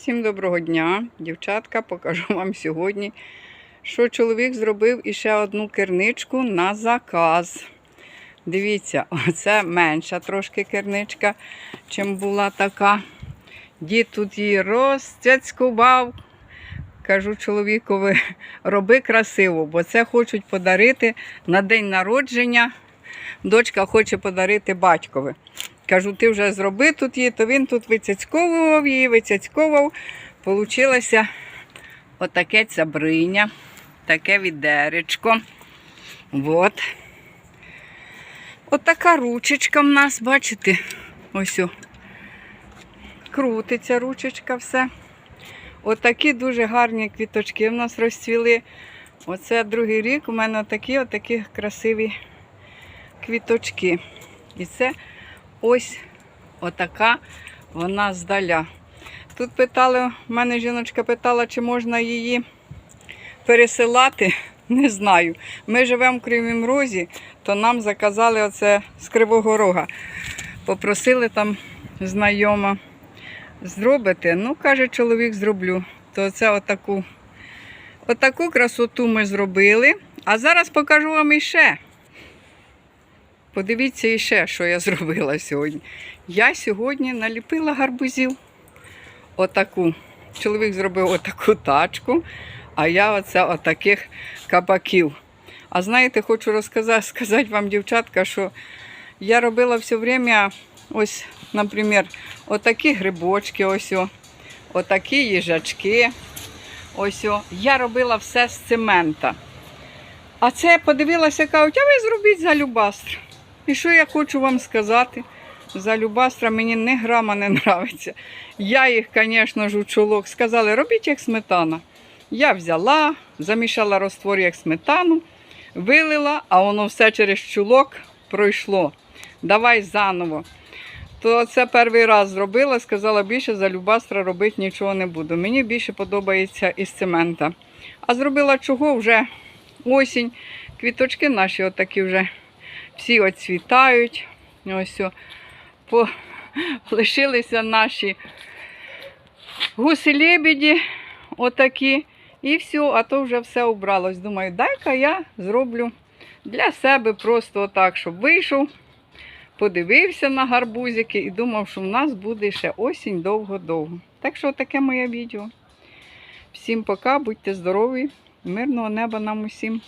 Всім доброго дня, дівчатка. Покажу вам сьогодні, що чоловік зробив іще одну керничку на заказ. Дивіться, оце менша трошки керничка, чим була така. Дід тут її розцяцькував. Кажу чоловікові, роби красиво, бо це хочуть подарити на день народження. Дочка хоче подарити батькові. Кажу, ти вже зроби тут її, то він тут вицяцьковував її, вицяцьковував. Получилося отаке цябриня, таке відеречко. От. Отака ручечка в нас, бачите? Ось. о. Крутиться ручечка все. Отакі дуже гарні квіточки в нас розцвіли. Оце другий рік у мене такі отакі красиві квіточки. І це ось отака вона здаля. Тут питали, в мене жіночка питала, чи можна її пересилати. Не знаю. Ми живемо в Кривім Розі, то нам заказали оце з Кривого Рога. Попросили там знайома зробити. Ну, каже, чоловік зроблю. То це отаку, отаку красоту ми зробили. А зараз покажу вам іще. Подивіться іще, що я зробила сьогодні. Я сьогодні наліпила гарбузів. Отаку. Чоловік зробив отаку тачку, а я оце отаких кабаків. А знаєте, хочу розказати сказати вам, дівчатка, що я робила все время, ось, наприклад, отакі грибочки, ось, отакі їжачки. Ось, о. я робила все з цемента. А це подивилася, кажуть, а ви зробіть за любастр. І що я хочу вам сказати? За любастра мені не грама не нравиться. Я їх, звісно ж, у чулок сказали, робіть як сметана. Я взяла, замішала розтвор як сметану, вилила, а воно все через чулок пройшло. Давай заново. То це перший раз зробила, сказала, більше за любастра робити нічого не буду. Мені більше подобається із цемента. А зробила чого вже осінь. Квіточки наші отакі вже всі оцвітають. Ось о, по, лишилися наші гуси-лебеді, отакі. І все, а то вже все убралось. Думаю, дай-ка я зроблю для себе просто отак, щоб вийшов, подивився на гарбузики і думав, що в нас буде ще осінь довго-довго. Так що таке моє відео. Всім пока, будьте здорові, мирного неба нам усім.